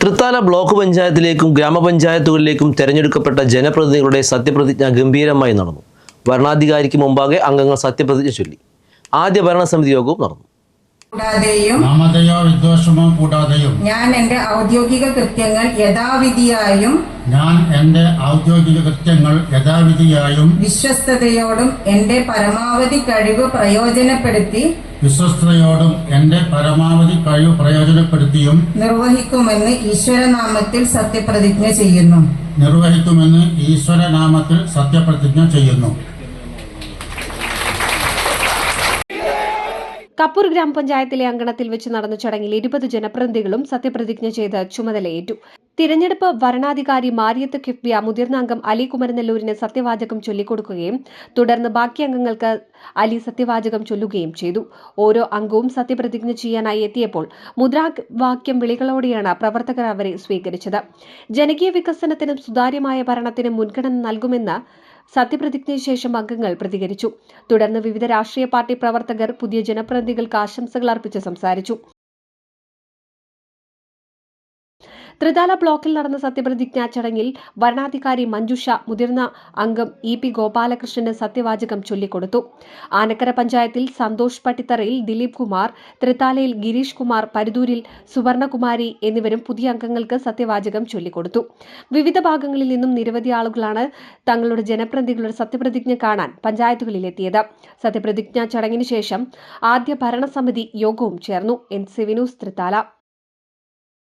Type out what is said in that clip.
Thrithala block പഞ്ചായത്തിലേക്കും ഗ്രാമപഞ്ചായത്തുകളിലേക്കും തെരഞ്ഞെടുക്കപ്പെട്ട ജനപ്രതിനിധികളുടെ സത്യപ്രതിജ്ഞ ഗംഭീരമായി നടന്നു. ഭരണാധികാരിക്ക് മുമ്പാകെ അംഗങ്ങൾ സത്യപ്രതിജ്ഞ ചൊല്ലി. ആദ്യ ഭരണസമിതി യോഗവും നടന്നു. കൂടാതെയും നാമതയോ വിദ്വേഷമോ കൂടാതെയും ഞാൻ എന്റെ ഔദ്യോഗിക കൃത്യങ്ങൾ യഥാവിധിയായും ഞാൻ എന്റെ ഔദ്യോഗിക കൃത്യങ്ങൾ യഥാവിധിയായും വിശ്വസ്തയോടും എന്റെ പരമാവധി കഴിവ് പ്രയോജനപ്പെടുത്തി വിശ്വസ്തയോടും എന്റെ പരമാവധി കഴിവ് പ്രയോജനപ്പെടുത്തിയും നിർവഹിക്കുമെന്ന് ഈശ്വരനാമത്തിൽ സത്യപ്രതിജ്ഞ ചെയ്യുന്നു. നിർവഹിക്കുമെന്ന് ഈശ്വരനാമത്തിൽ സത്യപ്രതിജ്ഞ ചെയ്യുന്നു. കപ്പൂർ ഗ്രാമപഞ്ചായത്തിലെ അങ്കണത്തിൽ വെച്ച് നടന്ന ചടങ്ങിൽ ഇരുപത് ജനപ്രതിനിധികളും സത്യപ്രതിജ്ഞ ചെയ്ത് ചുമതലയേറ്റു. തിരഞ്ഞെടുപ്പ് വരണാധികാരി മാരിയത്ത് കിഫ്ബിയ മുതിർന്ന അംഗം അലി കുമരനെല്ലൂരിന് സത്യവാചകം ചൊല്ലിക്കൊടുക്കുകയും തുടർന്ന് ബാക്കി അംഗങ്ങൾക്ക് അലി സത്യവാചകം ചൊല്ലുകയും ചെയ്തു. ഓരോ അംഗവും സത്യപ്രതിജ്ഞ ചെയ്യാനായി എത്തിയപ്പോൾ മുദ്രാവാക്യം വിളികളോടെയാണ് പ്രവർത്തകർ അവരെ സ്വീകരിച്ചത്. ജനകീയ വികസനത്തിനും സുതാര്യമായ ഭരണത്തിനും മുൻഗണന നൽകുമെന്ന് സത്യപ്രതിജ്ഞയ്ക്ക് ശേഷം അംഗങ്ങൾ പ്രതികരിച്ചു. തുടർന്ന് വിവിധ രാഷ്ട്രീയ പാർട്ടി പ്രവർത്തകർ പുതിയ ജനപ്രതിനിധികൾക്ക് ആശംസകൾ അർപ്പിച്ച് സംസാരിച്ചു. ത്രിതാല ബ്ലോക്കിൽ നടന്ന സത്യപ്രതിജ്ഞാ ചടങ്ങിൽ വരണാധികാരി മഞ്ജുഷ മുതിർന്ന അംഗം ഇ പി ഗോപാലകൃഷ്ണന് സത്യവാചകം ചൊല്ലിക്കൊടുത്തു. ആനക്കര പഞ്ചായത്തിൽ സന്തോഷ് പട്ടിത്തറയിൽ ദിലീപ് കുമാർ ത്രിതാലയിൽ ഗിരീഷ് കുമാർ പരുതൂരിൽ സുവർണകുമാരി എന്നിവരും പുതിയ അംഗങ്ങൾക്ക് സത്യവാചകം ചൊല്ലിക്കൊടുത്തു. വിവിധ ഭാഗങ്ങളിൽ നിന്നും നിരവധി ആളുകളാണ് തങ്ങളുടെ ജനപ്രതിനിധികളുടെ സത്യപ്രതിജ്ഞ കാണാൻ പഞ്ചായത്തുകളിലെത്തിയത്. സത്യപ്രതിജ്ഞാ ചടങ്ങിന് ശേഷം ആദ്യ ഭരണസമിതി യോഗവും ചേർന്നു. N C വിനൂസ്